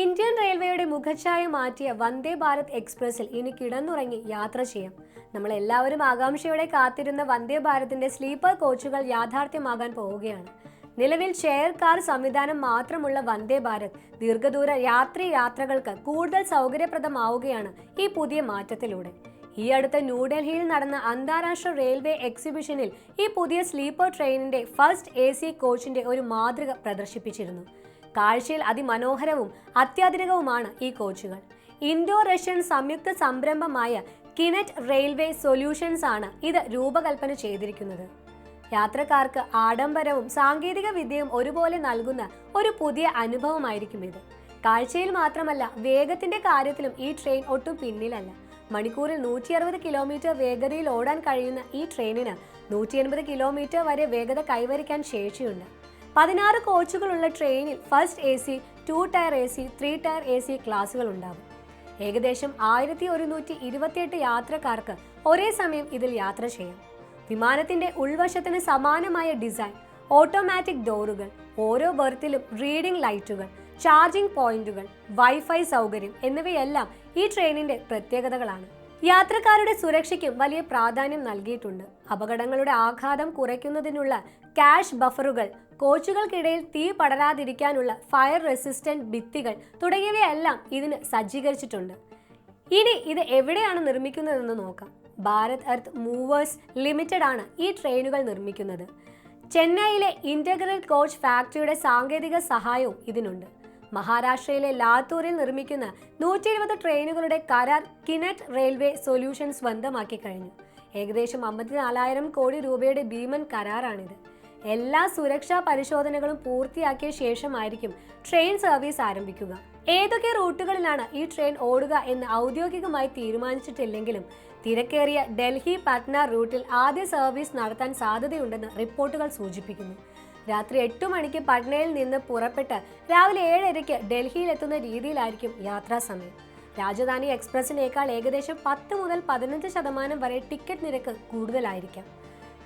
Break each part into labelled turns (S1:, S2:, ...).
S1: Indian റെയിൽവേയുടെ മുഖച്ഛായ മാറ്റിയ വന്ദേ ഭാരത് എക്സ്പ്രസിൽ ഇനി കിടന്നുറങ്ങി യാത്ര ചെയ്യാം. നമ്മൾ എല്ലാവരും ആകാംക്ഷയോടെ കാത്തിരുന്ന വന്ദേ ഭാരതിന്റെ സ്ലീപ്പർ കോച്ചുകൾ യാഥാർത്ഥ്യമാകാൻ പോവുകയാണ്. നിലവിൽ ഷെയർ കാർ സംവിധാനം മാത്രമുള്ള വന്ദേ ഭാരത് ദീർഘദൂര രാത്രി യാത്രകൾക്ക് കൂടുതൽ സൗകര്യപ്രദമാവുകയാണ് ഈ പുതിയ മാറ്റത്തിലൂടെ. ഈ അടുത്ത ന്യൂഡൽഹിയിൽ നടന്ന അന്താരാഷ്ട്ര റെയിൽവേ എക്സിബിഷനിൽ ഈ പുതിയ സ്ലീപ്പർ ട്രെയിനിന്റെ ഫസ്റ്റ് എ സി കോച്ചിന്റെ ഒരു മാതൃക പ്രദർശിപ്പിച്ചിരുന്നു. കാഴ്ചയിൽ അതിമനോഹരവും അത്യാധുനികവുമാണ് ഈ കോച്ചുകൾ. ഇൻഡോ റഷ്യൻ സംയുക്ത സംരംഭമായ കിനറ്റ് റെയിൽവേ സൊല്യൂഷൻസ് ആണ് ഇത് രൂപകൽപ്പന ചെയ്തിരിക്കുന്നത്. യാത്രക്കാർക്ക് ആഡംബരവും സാങ്കേതിക വിദ്യയും ഒരുപോലെ നൽകുന്ന ഒരു പുതിയ അനുഭവമായിരിക്കും ഇത്. കാഴ്ചയിൽ മാത്രമല്ല വേഗത്തിന്റെ കാര്യത്തിലും ഈ ട്രെയിൻ ഒട്ടും പിന്നിലല്ല. മണിക്കൂറിൽ നൂറ്റി അറുപത് കിലോമീറ്റർ വേഗതയിൽ ഓടാൻ കഴിയുന്ന ഈ ട്രെയിനിന് നൂറ്റി എൺപത് കിലോമീറ്റർ വരെ വേഗത കൈവരിക്കാൻ ശേഷിയുണ്ട്. പതിനാറ് കോച്ചുകളുള്ള ട്രെയിനിൽ first A C two tier A C three tier A C ക്ലാസുകൾ ഉണ്ടാകും. ഏകദേശം ആയിരത്തി ഒരുന്നൂറ്റി ഇരുപത്തിയെട്ട് യാത്രക്കാർക്ക് ഒരേ സമയം ഇതിൽ യാത്ര ചെയ്യാം. വിമാനത്തിന്റെ ഉൾവശത്തിന് സമാനമായ ഡിസൈൻ ഓട്ടോമാറ്റിക് ഡോറുകൾ ഓരോ ബർത്തിലും റീഡിംഗ് ലൈറ്റുകൾ ചാർജിംഗ് പോയിന്റുകൾ വൈഫൈ സൗകര്യം എന്നിവയെല്ലാം ഈ ട്രെയിനിന്റെ പ്രത്യേകതകളാണ്. യാത്രക്കാരുടെ സുരക്ഷയ്ക്കും വലിയ പ്രാധാന്യം നൽകിയിട്ടുണ്ട്. അപകടങ്ങളുടെ ആഘാതം കുറയ്ക്കുന്നതിനുള്ള ക്യാഷ് ബഫറുകൾ കോച്ചുകൾക്കിടയിൽ തീ പടരാതിരിക്കാനുള്ള ഫയർ റെസിസ്റ്റന്റ് ഭിത്തികൾ തുടങ്ങിയവയെല്ലാം ഇതിന് സജ്ജീകരിച്ചിട്ടുണ്ട്. ഇനി ഇത് എവിടെയാണ് നിർമ്മിക്കുന്നതെന്ന് നോക്കാം. ഭാരത് എർത്ത് മൂവേഴ്സ് ലിമിറ്റഡ് ആണ് ഈ ട്രെയിനുകൾ നിർമ്മിക്കുന്നത്. ചെന്നൈയിലെ ഇന്റഗ്രൽ കോച്ച് ഫാക്ടറിയുടെ സാങ്കേതിക സഹായവും ഇതിനുണ്ട്. മഹാരാഷ്ട്രയിലെ ലാത്തൂരിൽ നിർമ്മിക്കുന്ന നൂറ്റി എഴുപത് ട്രെയിനുകളുടെ കരാർ കിനറ്റ് റെയിൽവേ സൊല്യൂഷൻ സ്വന്തമാക്കി കഴിഞ്ഞു. ഏകദേശം അമ്പത്തിനാലായിരം കോടി രൂപയുടെ ഭീമൻ കരാറാണിത്. എല്ലാ സുരക്ഷാ പരിശോധനകളും പൂർത്തിയാക്കിയ ശേഷമായിരിക്കും ട്രെയിൻ സർവീസ് ആരംഭിക്കുക. ഏതൊക്കെ റൂട്ടുകളിലാണ് ഈ ട്രെയിൻ ഓടുക എന്ന് ഔദ്യോഗികമായി തീരുമാനിച്ചിട്ടില്ലെങ്കിലും തിരക്കേറിയ ഡൽഹി പട്ന റൂട്ടിൽ ആദ്യ സർവീസ് നടത്താൻ സാധ്യതയുണ്ടെന്ന് റിപ്പോർട്ടുകൾ സൂചിപ്പിക്കുന്നു. രാത്രി എട്ട് മണിക്ക് പട്നയിൽ നിന്ന് പുറപ്പെട്ട് രാവിലെ ഏഴരയ്ക്ക് ഡൽഹിയിൽ എത്തുന്ന രീതിയിലായിരിക്കും യാത്രാ സമയം. രാജധാനി എക്സ്പ്രസിനേക്കാൾ ഏകദേശം പത്ത് മുതൽ പതിനഞ്ച് ശതമാനം വരെ ടിക്കറ്റ് നിരക്ക് കൂടുതലായിരിക്കാം.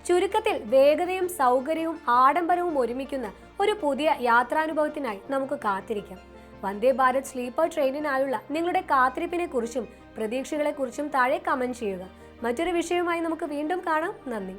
S1: ചുരുക്കത്തിൽ വേഗതയും സൗകര്യവും ആഡംബരവും ഒരുമിക്കുന്ന ഒരു പുതിയ യാത്രാനുഭവത്തിനായി നമുക്ക് കാത്തിരിക്കാം. വന്ദേ ഭാരത് സ്ലീപ്പർ ട്രെയിനിനായുള്ള നിങ്ങളുടെ കാത്തിരിപ്പിനെ കുറിച്ചും പ്രതീക്ഷകളെക്കുറിച്ചും താഴെ കമന്റ് ചെയ്യുക. മറ്റൊരു വിഷയവുമായി നമുക്ക് വീണ്ടും കാണാം. നന്ദി.